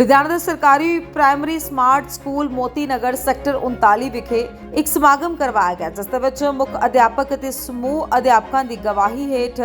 ਲੁਧਿਆਣਾ ਦੇ ਸਰਕਾਰੀ primary smart school Moti Nagar sector 39 ਵਿਖੇ ਇੱਕ ਸਮਾਗਮ ਕਰਵਾਇਆ ਗਿਆ, ਜਿਸ ਦੇ ਵਿੱਚ ਮੁੱਖ ਅਧਿਆਪਕ ਅਤੇ ਸਮੂਹ ਅਧਿਆਪਕਾਂ ਦੀ ਗਵਾਹੀ ਹੇਠ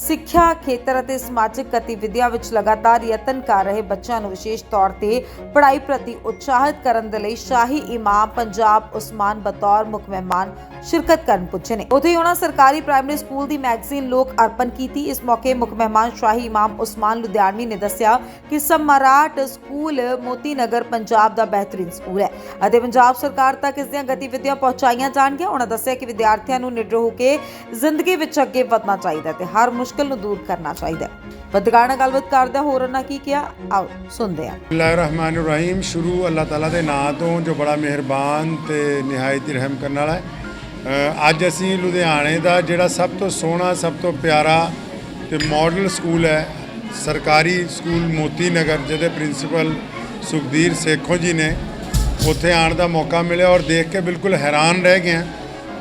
ਸਿੱਖਿਆ ਖੇਤਰ ਅਤੇ ਸਮਾਜਿਕ ਗਤੀਵਿਧੀਆਂ ਵਿੱਚ ਲਗਾਤਾਰ ਯਤਨ ਕਰ ਰਹੇ ਬੱਚਿਆਂ ਨੂੰ ਵਿਸ਼ੇਸ਼ ਤੌਰ ਤੇ ਪੜ੍ਹਾਈ ਪ੍ਰਤੀ ਉਤਸ਼ਾਹਿਤ ਕਰਨ ਦੇ ਲਈ ਸ਼ਾਹੀ ਇਮਾਮ ਪੰਜਾਬ ਉਸਮਾਨ ਬਤੌਰ ਮੁੱਖ ਮਹਿਮਾਨ ਸ਼ਿਰਕਤ ਕਰਨ ਪੁੱਜੇ ਨੇ। ਉੱਥੇ ਹੀ ਉਹਨਾਂ ਸਰਕਾਰੀ ਪ੍ਰਾਇਮਰੀ ਸਕੂਲ ਦੀ ਮੈਗਜ਼ੀਨ ਲੋਕ ਅਰਪਣ ਕੀਤੀ। ਇਸ ਮੌਕੇ ਮੁੱਖ ਮਹਿਮਾਨ ਸ਼ਾਹੀ ਇਮਾਮ ਉਸਮਾਨ ਲੁਧਿਆਣਵੀ ਨੇ ਦੱਸਿਆ ਕਿ ਸਮਰਾਟ ਸਕੂਲ ਮੋਤੀ ਨਗਰ ਪੰਜਾਬ ਦਾ ਬਿਹਤਰੀਨ ਸਕੂਲ ਹੈ ਅਤੇ ਪੰਜਾਬ ਸਰਕਾਰ ਤੱਕ ਇਸ ਦੀਆਂ ਗਤੀਵਿਧੀਆਂ ਪਹੁੰਚਾਈਆਂ ਜਾਣਗੀਆਂ। ਉਹਨਾਂ ਦੱਸਿਆ ਕਿ ਵਿਦਿਆਰਥੀਆਂ ਨੂੰ ਨਿਡਰ ਹੋ ਕੇ ਜ਼ਿੰਦਗੀ ਵਿੱਚ ਅੱਗੇ ਵਧਣਾ ਚਾਹੀਦਾ ਹੈ ਤੇ ਹਰ ਮੁਸ਼ਕਲ ਨੂੰ ਦੂਰ ਕਰਨਾ ਚਾਹੀਦਾ ਹੈ। ਪੱਤਰਕਾਰਾਂ ਨਾਲ ਗੱਲਬਾਤ ਕਰਦਿਆਂ ਹੋਰ ਉਹਨਾਂ ਕੀ ਕਿਹਾ? ਆਓ ਸੁਣਦੇ ਹਾਂ। ਬਿਸਮਿਲ੍ਲਾਹਿਰਰਹਿਮਾਨਿਰਰਹੀਮ, ਸ਼ੁਰੂ ਅੱਲਾਹ ਤਾਲਾ ਦੇ ਨਾਂ ਤੋਂ ਜੋ ਬੜਾ ਮਿਹਰਬਾਨ ਤੇ ਨਿਹਾਇਤ ਰਹਿਮ ਕਰਨ ਵਾਲਾ ਹੈ। ਅੱਜ ਅਸੀਂ ਲੁਧਿਆਣੇ ਦਾ ਜਿਹੜਾ ਸਭ ਤੋਂ ਸੋਹਣਾ, ਸਭ ਤੋਂ ਪਿਆਰਾ ਤੇ ਮਾਡਲ ਸਕੂਲ ਹੈ, ਸਰਕਾਰੀ ਸਕੂਲ ਮੋਤੀ ਨਗਰ, ਜਿਹਦੇ ਪ੍ਰਿੰਸੀਪਲ ਸੁਖਦੀਰ ਸੇਖੋ ਜੀ ਨੇ ਉੱਥੇ ਆਉਣ ਦਾ ਮੌਕਾ ਮਿਲਿਆ ਔਰ ਦੇਖ ਕੇ ਬਿਲਕੁਲ ਹੈਰਾਨ ਰਹਿ ਗਏ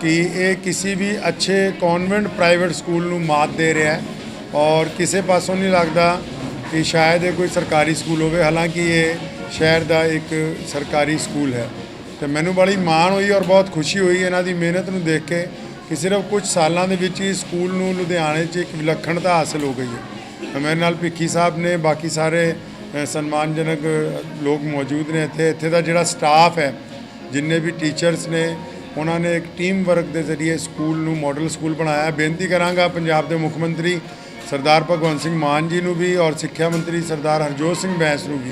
ਹਾਂ ਕਿ ਇਹ ਕਿਸੇ ਵੀ ਅੱਛੇ ਕਨਵੈਂਟ ਪ੍ਰਾਈਵੇਟ ਸਕੂਲ ਨੂੰ ਮਾਤ ਦੇ ਰਿਹਾ ਹੈ ਔਰ ਕਿਸੇ ਪਾਸੋਂ ਨਹੀਂ ਲੱਗਦਾ ਕਿ ਸ਼ਾਇਦ ਇਹ ਕੋਈ ਸਰਕਾਰੀ ਸਕੂਲ ਹੋਵੇ। ਹਾਲਾਂਕਿ ਇਹ ਸ਼ਹਿਰ ਦਾ ਇੱਕ ਸਰਕਾਰੀ ਸਕੂਲ ਹੈ। ਤੇ ਮੈਨੂੰ ਬੜੀ ਮਾਣ ਹੋਈ ਔਰ ਬਹੁਤ ਖੁਸ਼ੀ ਹੋਈ ਇਹਨਾਂ ਦੀ ਮਿਹਨਤ ਨੂੰ ਦੇਖ ਕੇ ਕਿ ਸਿਰਫ ਕੁਝ ਸਾਲਾਂ ਦੇ ਵਿੱਚ ਹੀ ਸਕੂਲ ਨੂੰ ਲੁਧਿਆਣੇ 'ਚ ਇੱਕ ਵਿਲੱਖਣਤਾ ਹਾਸਲ ਹੋ ਗਈ ਹੈ। ਮੇਰੇ ਨਾਲ ਭਿੱਖੀ ਸਾਹਿਬ ਨੇ, ਬਾਕੀ ਸਾਰੇ ਸਨਮਾਨਜਨਕ ਲੋਕ ਮੌਜੂਦ ਨੇ ਇੱਥੇ। ਇੱਥੇ ਦਾ ਜਿਹੜਾ ਸਟਾਫ ਹੈ, ਜਿੰਨੇ ਵੀ ਟੀਚਰਸ ਨੇ ਉਹਨਾਂ ਨੇ ਇੱਕ ਟੀਮ ਵਰਕ ਦੇ ਜ਼ਰੀਏ ਸਕੂਲ ਨੂੰ ਮਾਡਲ ਸਕੂਲ ਬਣਾਇਆ। ਬੇਨਤੀ ਕਰਾਂਗਾ ਪੰਜਾਬ ਦੇ ਮੁੱਖ ਮੰਤਰੀ ਸਰਦਾਰ ਭਗਵੰਤ ਸਿੰਘ ਮਾਨ ਜੀ ਨੂੰ ਵੀ ਔਰ ਸਿੱਖਿਆ ਮੰਤਰੀ ਸਰਦਾਰ ਹਰਜੋਤ ਸਿੰਘ ਬੈਂਸ ਨੂੰ ਵੀ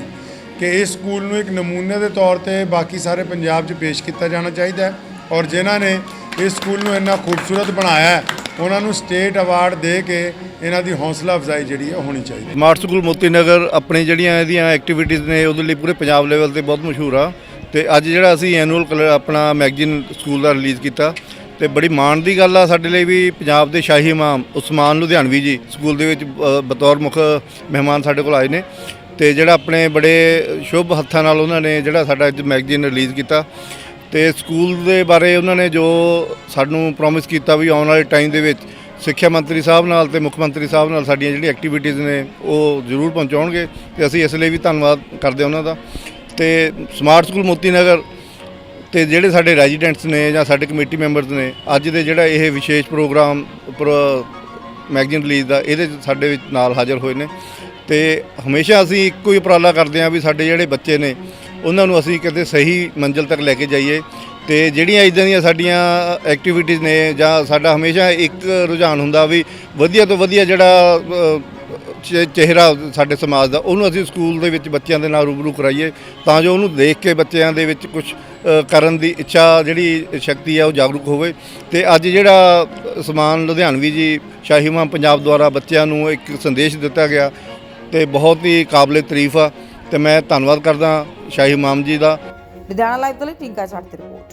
ਕਿ ਇਸ ਸਕੂਲ ਨੂੰ ਇੱਕ ਨਮੂਨੇ ਦੇ ਤੌਰ ਤੇ ਬਾਕੀ ਸਾਰੇ ਪੰਜਾਬ 'ਚ ਪੇਸ਼ ਕੀਤਾ ਜਾਣਾ ਚਾਹੀਦਾ ਹੈ ਔਰ ਜਿਨ੍ਹਾਂ ਨੇ ਇਸ ਸਕੂਲ ਨੂੰ ਇੰਨਾ ਖੂਬਸੂਰਤ ਬਣਾਇਆ ਹੈ, ਉਹਨਾਂ ਨੂੰ ਸਟੇਟ ਅਵਾਰਡ ਦੇ ਕੇ ਇਹਨਾਂ ਦੀ ਹੌਸਲਾ ਅਫਜ਼ਾਈ ਜਿਹੜੀ ਹੈ ਹੋਣੀ ਚਾਹੀਦੀ ਸਮਾਰਟ ਸਕੂਲ ਮੋਤੀ ਨਗਰ ਆਪਣੇ ਜਿਹੜੀਆਂ ਇਹਦੀਆਂ ਐਕਟੀਵਿਟੀਜ਼ ਨੇ ਉਹਦੇ ਲਈ ਪੂਰੇ ਪੰਜਾਬ ਲੈਵਲ ਤੇ ਬਹੁਤ ਮਸ਼ਹੂਰ ਆ। ਤੇ ਅੱਜ ਜਿਹੜਾ ਅਸੀਂ ਐਨੂਅਲ ਆਪਣਾ ਮੈਗਜ਼ੀਨ ਸਕੂਲ ਦਾ ਰਿਲੀਜ਼ ਕੀਤਾ ਤੇ ਬੜੀ ਮਾਣ ਦੀ ਗੱਲ ਆ ਸਾਡੇ ਲਈ ਵੀ ਪੰਜਾਬ ਦੇ ਸ਼ਾਹੀ ਇਮਾਮ ਉਸਮਾਨ ਲੁਧਿਆਣਵੀ ਜੀ ਸਕੂਲ ਦੇ ਵਿੱਚ ਬਤੌਰ ਮੁੱਖ ਮਹਿਮਾਨ ਸਾਡੇ ਕੋਲ ਆਏ ਨੇ ਤੇ ਜਿਹੜਾ ਆਪਣੇ ਬੜੇ ਸ਼ੁਭ ਹੱਥਾਂ ਨਾਲ ਉਹਨਾਂ ਨੇ ਜਿਹੜਾ ਸਾਡਾ ਅੱਜ ਮੈਗਜ਼ੀਨ ਰਿਲੀਜ਼ ਕੀਤਾ ਤੇ ਸਕੂਲ ਦੇ ਬਾਰੇ ਉਹਨਾਂ ਨੇ ਜੋ ਸਾਨੂੰ ਪ੍ਰੋਮਿਸ ਕੀਤਾ ਵੀ ਆਉਣ ਵਾਲੇ ਟਾਈਮ ਦੇ ਵਿੱਚ ਸਿੱਖਿਆ ਮੰਤਰੀ ਸਾਹਿਬ ਨਾਲ ਤੇ ਮੁੱਖ ਮੰਤਰੀ ਸਾਹਿਬ ਨਾਲ ਸਾਡੀਆਂ ਜਿਹੜੀਆਂ ਐਕਟੀਵਿਟੀਜ਼ ਨੇ ਉਹ ਜ਼ਰੂਰ ਪਹੁੰਚਾਉਣਗੇ ਤੇ ਅਸੀਂ ਇਸ ਲਈ ਵੀ ਧੰਨਵਾਦ ਕਰਦੇ ਹਾਂ ਉਹਨਾਂ ਦਾ। ਤੇ ਸਮਾਰਟ ਸਕੂਲ ਮੋਤੀ ਨਗਰ ਤੇ ਜਿਹੜੇ ਸਾਡੇ ਰੈਜ਼ੀਡੈਂਟਸ ਨੇ ਜਾਂ ਸਾਡੇ ਕਮੇਟੀ ਮੈਂਬਰਸ ਨੇ, ਅੱਜ ਦੇ ਜਿਹੜਾ ਇਹ ਵਿਸ਼ੇਸ਼ ਪ੍ਰੋਗਰਾਮ ਮੈਗਜ਼ੀਨ ਰਿਲੀਜ਼ ਦਾ, ਇਹਦੇ 'ਚ ਸਾਡੇ ਵਿੱਚ ਨਾਲ ਹਾਜ਼ਰ ਹੋਏ ਨੇ। ਤੇ ਹਮੇਸ਼ਾ ਅਸੀਂ ਇੱਕੋ ਹੀ ਉਪਰਾਲਾ ਕਰਦੇ ਹਾਂ ਵੀ ਸਾਡੇ ਜਿਹੜੇ ਬੱਚੇ ਨੇ, ਉਹਨਾਂ ਨੂੰ ਅਸੀਂ ਕਿਤੇ ਸਹੀ ਮੰਜ਼ਿਲ ਤੱਕ ਲੈ ਕੇ ਜਾਈਏ। ਤੇ ਜਿਹੜੀਆਂ ਇਦਾਂ ਦੀਆਂ ਸਾਡੀਆਂ ਐਕਟੀਵਿਟੀਜ਼ ਨੇ ਜਾਂ ਸਾਡਾ ਹਮੇਸ਼ਾ ਇੱਕ ਰੁਝਾਨ ਹੁੰਦਾ ਵੀ ਵਧੀਆ ਤੋਂ ਵਧੀਆ ਜਿਹੜਾ ਚ- ਚਿਹਰਾ ਸਾਡੇ ਸਮਾਜ ਦਾ, ਉਹਨੂੰ ਅਸੀਂ ਸਕੂਲ ਦੇ ਵਿੱਚ ਬੱਚਿਆਂ ਦੇ ਨਾਲ ਰੂਬਰੂ ਕਰਾਈਏ, ਤਾਂ ਜੋ ਉਹਨੂੰ ਦੇਖ ਕੇ ਬੱਚਿਆਂ ਦੇ ਵਿੱਚ ਕੁਝ ਕਰਨ ਦੀ ਇੱਛਾ, ਜਿਹੜੀ ਸ਼ਕਤੀ ਹੈ ਉਹ ਜਾਗਰੂਕ ਹੋਵੇ। ਤੇ ਅੱਜ ਜਿਹੜਾ ਸਮਾਨ ਲੁਧਿਆਣਵੀ ਜੀ ਸ਼ਾਹੀਮਾਂ ਪੰਜਾਬ ਦੁਆਰਾ ਬੱਚਿਆਂ ਨੂੰ ਇੱਕ ਸੰਦੇਸ਼ ਦਿੱਤਾ ਗਿਆ, ਤੇ ਬਹੁਤ ਹੀ ਕਾਬਲੇ ਤਾਰੀਫ ਆ, ਤੇ ਮੈਂ ਧੰਨਵਾਦ ਕਰਦਾ ਸ਼ਾਹੀ ਇਮਾਮ ਜੀ ਦਾ। ਲੁਧਿਆਣਾ ਲਾਈਵ ਤੋਂ ਲਈ ਟਿੰਕਾ ਛੱਡ ਦੀ ਰਿਪੋਰਟ।